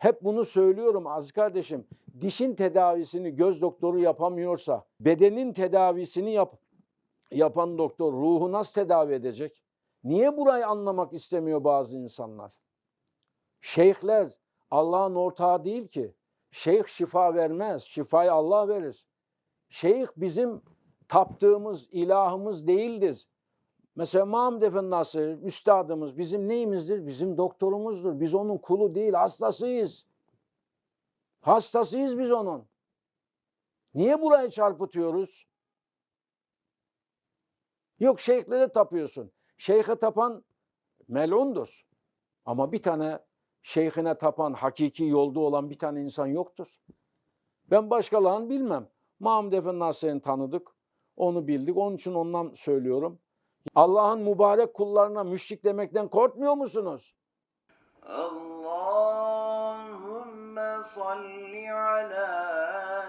Hep bunu söylüyorum az kardeşim. Dişin tedavisini göz doktoru yapamıyorsa, bedenin tedavisini yap, yapan doktor ruhu nasıl tedavi edecek? Niye burayı anlamak istemiyor bazı insanlar? Şeyhler Allah'ın ortağı değil ki. Şeyh şifa vermez. Şifayı Allah verir. Şeyh bizim taptığımız ilahımız değildir. Mesela Mahmud Efendi nasıl üstadımız bizim neyimizdir? Bizim doktorumuzdur. Biz onun kulu değil hastasıyız. Hastasıyız biz onun. Niye burayı çarpıtıyoruz? Yok şeyhlere tapıyorsun. Şeyhe tapan melundur. Ama bir tane şeyhine tapan, hakiki yolda olan bir tane insan yoktur. Ben başkalarını bilmem. Mahmud Efendi Nasrettin'i tanıdık. Onu bildik. Onun için ondan söylüyorum. Allah'ın mübarek kullarına müşrik demekten korkmuyor musunuz? Allahümme salli ala